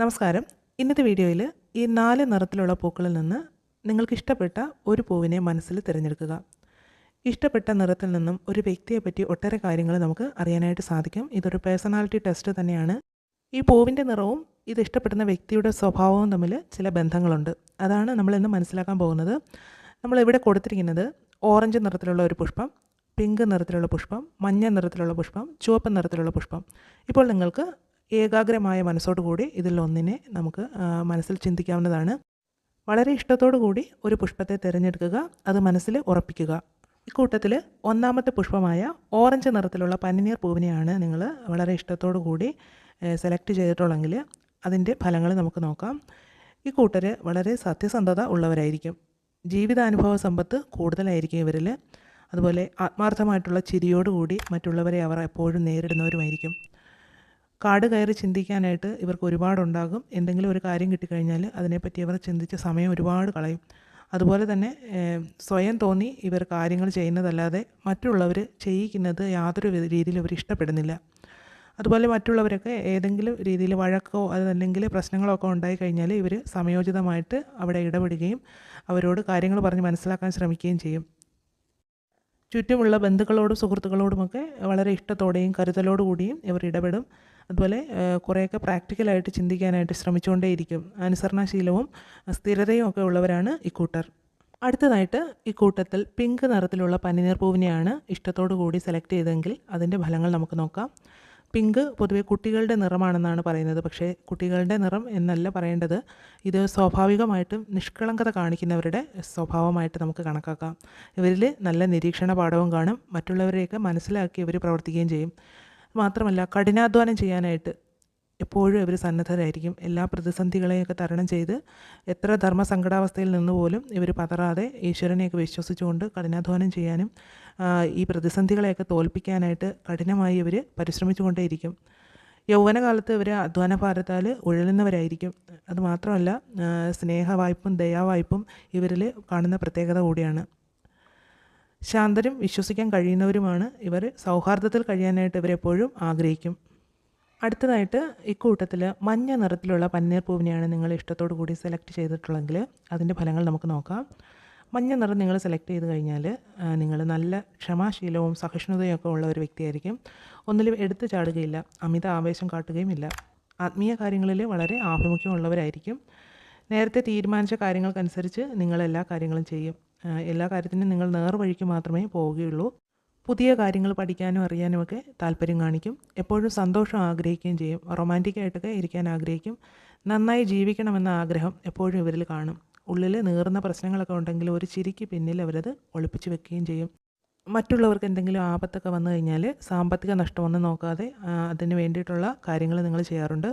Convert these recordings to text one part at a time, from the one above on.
നമസ്കാരം. ഇന്നത്തെ വീഡിയോയിൽ ഈ നാല് നിറത്തിലുള്ള പൂക്കളിൽ നിന്ന് നിങ്ങൾക്ക് ഇഷ്ടപ്പെട്ട ഒരു പൂവിനെ മനസ്സിൽ തിരഞ്ഞെടുക്കുക. ഇഷ്ടപ്പെട്ട നിറത്തിൽ നിന്നും ഒരു വ്യക്തിയെ പറ്റി ഒട്ടേറെ കാര്യങ്ങൾ നമുക്ക് അറിയാനായിട്ട് സാധിക്കും. ഇതൊരു പേഴ്സണാലിറ്റി ടെസ്റ്റ് തന്നെയാണ്. ഈ പൂവിന്റെ നിറവും ഇത് ഇഷ്ടപ്പെടുന്ന വ്യക്തിയുടെ സ്വഭാവവും തമ്മിൽ ചില ബന്ധങ്ങളുണ്ട്. അതാണ് നമ്മൾ ഇന്ന് മനസ്സിലാക്കാൻ പോകുന്നത്. നമ്മൾ ഇവിടെ കൊടുത്തിരിക്കുന്നത് ഓറഞ്ച് നിറത്തിലുള്ള ഒരു പുഷ്പം പിങ്ക് നിറത്തിലുള്ള പുഷ്പം മഞ്ഞ നിറത്തിലുള്ള പുഷ്പം ചുവപ്പ് നിറത്തിലുള്ള പുഷ്പം. ഇപ്പോൾ നിങ്ങൾക്ക് ഏകാഗ്രമായ മനസ്സോടുകൂടി ഇതിൽ ഒന്നിനെ നമുക്ക് മനസ്സിൽ ചിന്തിക്കാവുന്നതാണ്. വളരെ ഇഷ്ടത്തോടു കൂടി ഒരു പുഷ്പത്തെ തിരഞ്ഞെടുക്കുക അത് മനസ്സിൽ ഉറപ്പിക്കുക. ഇക്കൂട്ടത്തിൽ ഒന്നാമത്തെ പുഷ്പമായ ഓറഞ്ച് നിറത്തിലുള്ള പന്നിനീർ പൂവിനെയാണ് നിങ്ങൾ വളരെ ഇഷ്ടത്തോടു കൂടി സെലക്ട് ചെയ്തിട്ടുള്ളെങ്കിൽ അതിന്റെ ഫലങ്ങൾ നമുക്ക് നോക്കാം. ഈ കൂട്ടർ വളരെ സത്യസന്ധത ഉള്ളവരായിരിക്കും. ജീവിതാനുഭവ സമ്പത്ത് കൂടുതലായിരിക്കും ഇവരിൽ അതുപോലെ ആത്മാർത്ഥമായിട്ടുള്ള ചിരിയോടുകൂടി മറ്റുള്ളവരെ അവർ എപ്പോഴും നേരിടുന്നവരുമായിരിക്കും. കാട് കയറി ചിന്തിക്കാനായിട്ട് ഇവർക്ക് ഒരുപാടുണ്ടാകും. എന്തെങ്കിലും ഒരു കാര്യം കിട്ടിക്കഴിഞ്ഞാൽ അതിനെപ്പറ്റി ഇവർ ചിന്തിച്ച സമയം ഒരുപാട് കളയും. അതുപോലെ തന്നെ സ്വയം തോന്നി ഇവർ കാര്യങ്ങൾ ചെയ്യുന്നതല്ലാതെ മറ്റുള്ളവർ ചെയ്യിക്കുന്നത് യാതൊരു രീതിയിൽ ഇവർ ഇഷ്ടപ്പെടുന്നില്ല. അതുപോലെ മറ്റുള്ളവരൊക്കെ ഏതെങ്കിലും രീതിയിൽ വഴക്കോ അതല്ലെങ്കിൽ പ്രശ്നങ്ങളോ ഒക്കെ ഉണ്ടായി കഴിഞ്ഞാൽ ഇവർ സമയോചിതമായിട്ട് അവിടെ ഇടപെടുകയും അവരോട് കാര്യങ്ങൾ പറഞ്ഞ് മനസ്സിലാക്കാൻ ശ്രമിക്കുകയും ചെയ്യും. ചുറ്റുമുള്ള ബന്ധുക്കളോടും സുഹൃത്തുക്കളോടുമൊക്കെ വളരെ ഇഷ്ടത്തോടെയും കരുതലോടുകൂടിയും ഇവർ ഇടപെടും. അതുപോലെ കുറേയൊക്കെ പ്രാക്ടിക്കലായിട്ട് ചിന്തിക്കാനായിട്ട് ശ്രമിച്ചുകൊണ്ടേയിരിക്കും. അനുസരണാശീലവും സ്ഥിരതയും ഒക്കെ ഉള്ളവരാണ് ഇക്കൂട്ടർ അടുത്തതായിട്ട് ഇക്കൂട്ടത്തിൽ പിങ്ക് നിറത്തിലുള്ള പനിനീർ പൂവിനെയാണ് ഇഷ്ടത്തോടു കൂടി സെലക്ട് ചെയ്തെങ്കിൽ അതിന്റെ ഫലങ്ങൾ നമുക്ക് നോക്കാം. പിങ്ക് പൊതുവെ കുട്ടികളുടെ നിറമാണെന്നാണ് പറയുന്നത്. പക്ഷേ കുട്ടികളുടെ നിറം എന്നല്ല പറയേണ്ടത്. ഇത് സ്വാഭാവികമായിട്ടും നിഷ്കളങ്കത കാണിക്കുന്നവരുടെ സ്വഭാവമായിട്ട് നമുക്ക് കണക്കാക്കാം. ഇവരിൽ നല്ല നിരീക്ഷണ പാഠവും കാണും. മറ്റുള്ളവരെയൊക്കെ മനസ്സിലാക്കി ഇവർ പ്രവർത്തിക്കുകയും ചെയ്യും. മാത്രമല്ല കഠിനാധ്വാനം ചെയ്യാനായിട്ട് എപ്പോഴും ഇവർ സന്നദ്ധരായിരിക്കും. എല്ലാ പ്രതിസന്ധികളെയൊക്കെ തരണം ചെയ്ത് എത്ര ധർമ്മസങ്കടാവസ്ഥയിൽ നിന്ന് പോലും ഇവർ പതറാതെ ഈശ്വരനെയൊക്കെ വിശ്വസിച്ചുകൊണ്ട് കഠിനാധ്വാനം ചെയ്യാനും ഈ പ്രതിസന്ധികളെയൊക്കെ തോൽപ്പിക്കാനായിട്ട് കഠിനമായി ഇവർ പരിശ്രമിച്ചുകൊണ്ടേയിരിക്കും. യൗവനകാലത്ത് ഇവർ അധ്വാനഭാരത്താൽ ഉഴലുന്നവരായിരിക്കും. അതുമാത്രമല്ല സ്നേഹവായ്പും ദയാവായ്പും ഇവരിൽ കാണുന്ന പ്രത്യേകത കൂടിയാണ്. ശാന്തരും വിശ്വസിക്കാൻ കഴിയുന്നവരുമാണ് ഇവർ സൗഹാർദ്ദത്തിൽ കഴിയാനായിട്ട് ഇവരെപ്പോഴും ആഗ്രഹിക്കും. അടുത്തതായിട്ട് ഇക്കൂട്ടത്തിൽ മഞ്ഞ നിറത്തിലുള്ള പന്നീർ പൂവിനെയാണ് നിങ്ങൾ ഇഷ്ടത്തോടു കൂടി സെലക്ട് ചെയ്തിട്ടുള്ളെങ്കിൽ അതിന്റെ ഫലങ്ങൾ നമുക്ക് നോക്കാം. മഞ്ഞ നിറം നിങ്ങൾ സെലക്ട് ചെയ്ത് കഴിഞ്ഞാൽ നിങ്ങൾ നല്ല ക്ഷമാശീലവും സഹിഷ്ണുതയും ഒക്കെ ഉള്ള ഒരു വ്യക്തിയായിരിക്കും. ഒന്നിലും എടുത്തു ചാടുകയില്ല അമിത ആവേശം കാട്ടുകയുമില്ല. ആത്മീയ കാര്യങ്ങളിൽ വളരെ ആഭിമുഖ്യമുള്ളവരായിരിക്കും. നേരത്തെ തീരുമാനിച്ച കാര്യങ്ങൾക്കനുസരിച്ച് നിങ്ങൾ എല്ലാ കാര്യങ്ങളും ചെയ്യും. എല്ലാ കാര്യത്തിനും നിങ്ങൾ നേർവഴിക്ക് മാത്രമേ പോവുകയുള്ളൂ. പുതിയ കാര്യങ്ങൾ പഠിക്കാനും അറിയാനും ഒക്കെ താല്പര്യം കാണിക്കും. എപ്പോഴും സന്തോഷം ആഗ്രഹിക്കുകയും ചെയ്യും. റൊമാന്റിക് ആയിട്ടൊക്കെ ഇരിക്കാൻ ആഗ്രഹിക്കും. നന്നായി ജീവിക്കണമെന്ന ആഗ്രഹം എപ്പോഴും ഇവരിൽ കാണും. ഉള്ളിൽ നീറുന്ന പ്രശ്നങ്ങളൊക്കെ ഉണ്ടെങ്കിൽ ഒരു ചിരിക്ക് പിന്നിൽ അവരത് ഒളിപ്പിച്ച് വെക്കുകയും ചെയ്യും. മറ്റുള്ളവർക്ക് എന്തെങ്കിലും ആപത്തൊക്കെ വന്നു കഴിഞ്ഞാൽ സാമ്പത്തിക നഷ്ടമൊന്നും നോക്കാതെ അതിന് വേണ്ടിയിട്ടുള്ള കാര്യങ്ങൾ നിങ്ങൾ ചെയ്യാറുണ്ട്.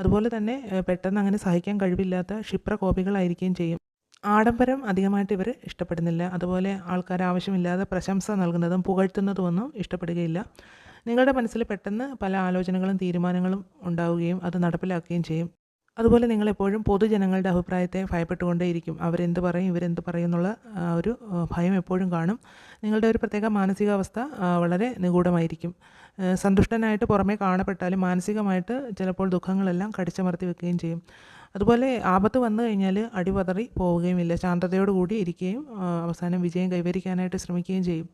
അതുപോലെ തന്നെ പെട്ടെന്ന് അങ്ങനെ സഹിക്കാൻ കഴിവില്ലാത്ത ക്ഷിപ്രകോപികളായിരിക്കുകയും ചെയ്യും. ആഡംബരം അധികമായിട്ട് ഇവർ ഇഷ്ടപ്പെടുന്നില്ല. അതുപോലെ ആൾക്കാർ ആവശ്യമില്ലാതെ പ്രശംസ നൽകുന്നതും പുകഴ്ത്തുന്നതുമൊന്നും ഇഷ്ടപ്പെടുകയില്ല. നിങ്ങളുടെ മനസ്സിൽ പെട്ടെന്ന് പല ആലോചനകളും തീരുമാനങ്ങളും ഉണ്ടാവുകയും അത് നടപ്പിലാക്കുകയും ചെയ്യും. അതുപോലെ നിങ്ങളെപ്പോഴും പൊതുജനങ്ങളുടെ അഭിപ്രായത്തെ ഭയപ്പെട്ടുകൊണ്ടേയിരിക്കും. അവരെന്ത് പറയും ഇവരെന്ത് പറയും എന്നുള്ള ഒരു ഭയം എപ്പോഴും കാണും. നിങ്ങളുടെ ഒരു പ്രത്യേക മാനസികാവസ്ഥ വളരെ നിഗൂഢമായിരിക്കും. സന്തുഷ്ടനായിട്ട് പുറമേ കാണപ്പെട്ടാലും മാനസികമായിട്ട് ചിലപ്പോൾ ദുഃഖങ്ങളെല്ലാം കടിച്ചമർത്തി വെക്കുകയും ചെയ്യും. അതുപോലെ ആപത്ത് വന്നു കഴിഞ്ഞാൽ അടിപതറി പോവുകയുമില്ല. ശാന്തതയോടുകൂടി ഇരിക്കുകയും അവസാനം വിജയം കൈവരിക്കാനായിട്ട് ശ്രമിക്കുകയും ചെയ്യും.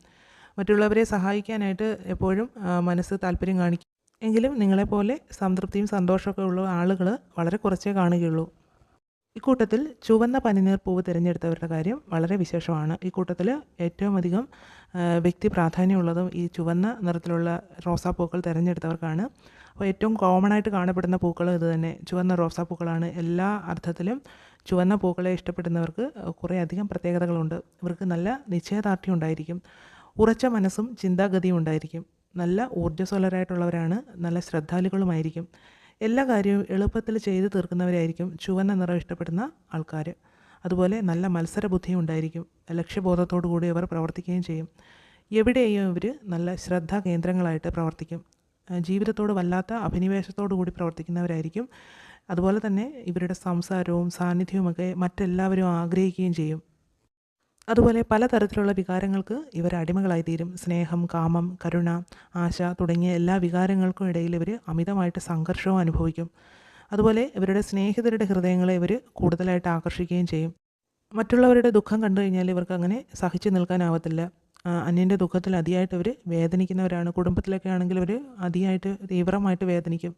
മറ്റുള്ളവരെ സഹായിക്കാനായിട്ട് എപ്പോഴും മനസ്സ് താല്പര്യം കാണിക്കും. എങ്കിലും നിങ്ങളെപ്പോലെ സംതൃപ്തിയും സന്തോഷമൊക്കെ ഉള്ള ആളുകൾ വളരെ കുറച്ചേ കാണുകയുള്ളൂ. ഇക്കൂട്ടത്തിൽ ചുവന്ന പനിനീർ പൂവ് തിരഞ്ഞെടുത്തവരുടെ കാര്യം വളരെ വിശേഷമാണ്. ഈ കൂട്ടത്തിൽ ഏറ്റവും അധികം വ്യക്തി പ്രാധാന്യമുള്ളതും ഈ ചുവന്ന നിറത്തിലുള്ള റോസാപ്പൂക്കൾ തിരഞ്ഞെടുത്തവർക്കാണ് അപ്പോൾ ഏറ്റവും കോമൺ ആയിട്ട് കാണപ്പെടുന്ന പൂക്കൾ ഇത് തന്നെ. ചുവന്ന റോസാപ്പൂക്കളാണ് എല്ലാ അർത്ഥത്തിലും ചുവന്ന പൂക്കളെ ഇഷ്ടപ്പെടുന്നവർക്ക് കുറേ അധികം പ്രത്യേകതകളുണ്ട്. ഇവർക്ക് നല്ല നിശ്ചയദാർഢ്യം ഉണ്ടായിരിക്കും. ഉറച്ച മനസ്സും ചിന്താഗതിയും ഉണ്ടായിരിക്കും. നല്ല ഊർജസ്വലരായിട്ടുള്ളവരാണ്. നല്ല ശ്രദ്ധാലുക്കളുമായിരിക്കും എല്ലാ കാര്യവും എളുപ്പത്തിൽ ചെയ്തു തീർക്കുന്നവരായിരിക്കും ചുവന്ന നിറം ഇഷ്ടപ്പെടുന്ന ആൾക്കാർ അതുപോലെ നല്ല മത്സര ബുദ്ധിയും ഉണ്ടായിരിക്കും. ലക്ഷ്യബോധത്തോടു കൂടി അവർ പ്രവർത്തിക്കുകയും ചെയ്യും. എവിടെയും ഇവർ നല്ല ശ്രദ്ധാ കേന്ദ്രങ്ങളായിട്ട് പ്രവർത്തിക്കും. ജീവിതത്തോട് വല്ലാത്ത അഭിനിവേശത്തോടു കൂടി പ്രവർത്തിക്കുന്നവരായിരിക്കും. അതുപോലെ തന്നെ ഇവരുടെ സംസാരവും സാന്നിധ്യവുമൊക്കെ മറ്റെല്ലാവരും ആഗ്രഹിക്കുകയും ചെയ്യും. അതുപോലെ പലതരത്തിലുള്ള വികാരങ്ങൾക്ക് ഇവർ അടിമകളായിത്തീരും. സ്നേഹം കാമം കരുണ ആശ തുടങ്ങിയ എല്ലാ വികാരങ്ങൾക്കും ഇടയിൽ ഇവർ അമിതമായിട്ട് സംഘർഷവും അനുഭവിക്കും. അതുപോലെ ഇവരുടെ സ്നേഹിതരുടെ ഹൃദയങ്ങളെ ഇവർ കൂടുതലായിട്ട് ആകർഷിക്കുകയും ചെയ്യും. മറ്റുള്ളവരുടെ ദുഃഖം കണ്ടു കഴിഞ്ഞാൽ ഇവർക്ക് അങ്ങനെ സഹിച്ചു നിൽക്കാനാവത്തില്ല. അന്യന്റെ ദുഃഖത്തിൽ അതിയായിട്ട് അവർ വേദനിക്കുന്നവരാണ്. കുടുംബത്തിലൊക്കെ ആണെങ്കിൽ അവർ അതിയായിട്ട് തീവ്രമായിട്ട് വേദനിക്കും.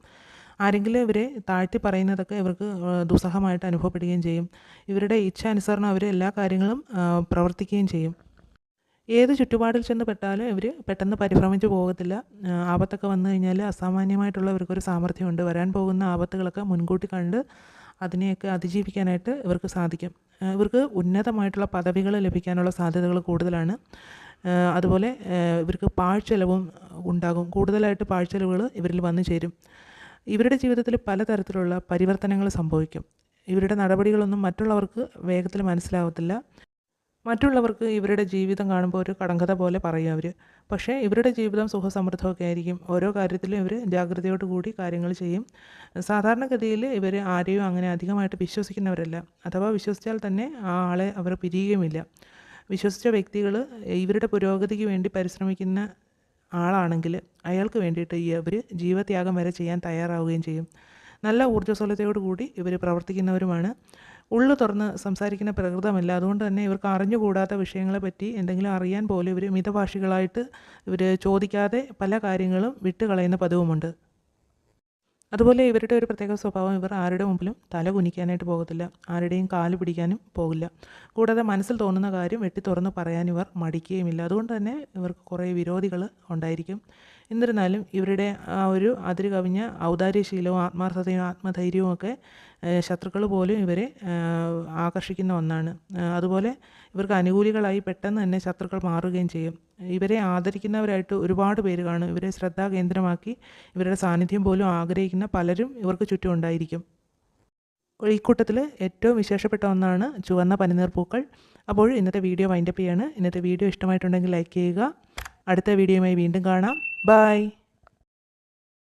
ആരെങ്കിലും ഇവരെ താഴ്ത്തി പറയുന്നതൊക്കെ ഇവർക്ക് ദുസ്സഹമായിട്ട് അനുഭവപ്പെടുകയും ചെയ്യും. ഇവരുടെ ഇച്ഛാനുസരണം അവർ എല്ലാ കാര്യങ്ങളും പ്രവർത്തിക്കുകയും ചെയ്യും. ഏത് ചുറ്റുപാടിൽ ചെന്ന് പെട്ടാലും ഇവർ പെട്ടെന്ന് പരിഭ്രമിച്ചു പോകത്തില്ല. ആപത്തൊക്കെ വന്നു കഴിഞ്ഞാൽ അസാമാന്യമായിട്ടുള്ള ഇവർക്കൊരു സാമർഥ്യമുണ്ട്. വരാൻ പോകുന്ന ആപത്തുകളൊക്കെ മുൻകൂട്ടി കണ്ട് അതിനെയൊക്കെ അതിജീവിക്കാനായിട്ട് ഇവർക്ക് സാധിക്കും. ഇവർക്ക് ഉന്നതമായിട്ടുള്ള പദവികൾ ലഭിക്കാനുള്ള സാധ്യതകൾ കൂടുതലാണ്. അതുപോലെ ഇവർക്ക് പാഴ്ചെലവും ഉണ്ടാകും. കൂടുതലായിട്ട് പാഴ്ചെലവുകൾ ഇവരിൽ വന്നു ചേരും. ഇവരുടെ ജീവിതത്തിൽ പലതരത്തിലുള്ള പരിവർത്തനങ്ങൾ സംഭവിക്കും. ഇവരുടെ നടപടികളൊന്നും മറ്റുള്ളവർക്ക് വേഗത്തിൽ മനസ്സിലാവത്തില്ല. മറ്റുള്ളവർക്ക് ഇവരുടെ ജീവിതം കാണുമ്പോൾ ഒരു കടങ്കഥ പോലെ പറയും അവർ പക്ഷേ ഇവരുടെ ജീവിതം സുഖസമൃദ്ധമൊക്കെ ആയിരിക്കും. ഓരോ കാര്യത്തിലും ഇവർ ജാഗ്രതയോട് കൂടി കാര്യങ്ങൾ ചെയ്യും. സാധാരണഗതിയിൽ ഇവർ ആരെയും അങ്ങനെ അധികമായിട്ട് വിശ്വസിക്കുന്നവരല്ല. അഥവാ വിശ്വസിച്ചാൽ തന്നെ ആ ആളെ അവർ പിരിയുകയുമില്ല. വിശ്വസിച്ച വ്യക്തികൾ ഇവരുടെ പുരോഗതിക്ക് വേണ്ടി പരിശ്രമിക്കുന്ന ആളാണെങ്കിൽ അയാൾക്ക് വേണ്ടിയിട്ട് ഈ അവർ ജീവത്യാഗം വരെ ചെയ്യാൻ തയ്യാറാവുകയും ചെയ്യും. നല്ല ഊർജസ്വലതയോടു കൂടി ഇവർ പ്രവർത്തിക്കുന്നവരുമാണ്. ഉള്ളു തുറന്ന് സംസാരിക്കുന്ന പ്രകൃതമല്ല. അതുകൊണ്ട് തന്നെ ഇവർക്ക് അറിഞ്ഞുകൂടാത്ത വിഷയങ്ങളെപ്പറ്റി എന്തെങ്കിലും അറിയാൻ പോലും ഇവർ മിതഭാഷികളായിട്ട് ഇവർ ചോദിക്കാതെ പല കാര്യങ്ങളും വിട്ടുകളയുന്ന പതിവുമുണ്ട്. അതുപോലെ ഇവരുടെ ഒരു പ്രത്യേക സ്വഭാവം ഇവർ ആരുടെ മുമ്പിലും തല കുനിക്കാനായിട്ട് പോകത്തില്ല. ആരുടെയും കാൽ പിടിക്കാനും പോകില്ല. കൂടാതെ മനസ്സിൽ തോന്നുന്ന കാര്യം വെട്ടി തുറന്ന് പറയാൻ ഇവർ മടിക്കുകയുമില്ല. അതുകൊണ്ട് തന്നെ ഇവർക്ക് കുറേ വിരോധികൾ ഉണ്ടായിരിക്കും. എന്നിരുന്നാലും ഇവരുടെ ആ ഒരു അതിര് കവിഞ്ഞ ഔദാര്യശീലവും ആത്മാർത്ഥതയും ആത്മധൈര്യവും ഒക്കെ ശത്രുക്കൾ പോലും ഇവരെ ആകർഷിക്കുന്ന ഒന്നാണ്. അതുപോലെ ഇവർക്ക് അനുകൂലികളായി പെട്ടെന്ന് തന്നെ ശത്രുക്കൾ മാറുകയും ചെയ്യും. ഇവരെ ആദരിക്കുന്നവരായിട്ട് ഒരുപാട് പേര് കാണും. ഇവരെ ശ്രദ്ധാകേന്ദ്രമാക്കി ഇവരുടെ സാന്നിധ്യം പോലും ആഗ്രഹിക്കുന്ന പലരും ഇവർക്ക് ചുറ്റും ഉണ്ടായിരിക്കും. ഈ കൂട്ടത്തിൽ ഏറ്റവും വിശേഷപ്പെട്ട ഒന്നാണ് ചുവന്ന പനിനീർ പൂക്കൾ. അപ്പോൾ ഇന്നത്തെ വീഡിയോ വൈൻഡപ്പ് ചെയ്യാണ്. ഇന്നത്തെ വീഡിയോ ഇഷ്ടമായിട്ടുണ്ടെങ്കിൽ ലൈക്ക് ചെയ്യുക. അടുത്ത വീഡിയോയുമായി വീണ്ടും കാണാം. Bye.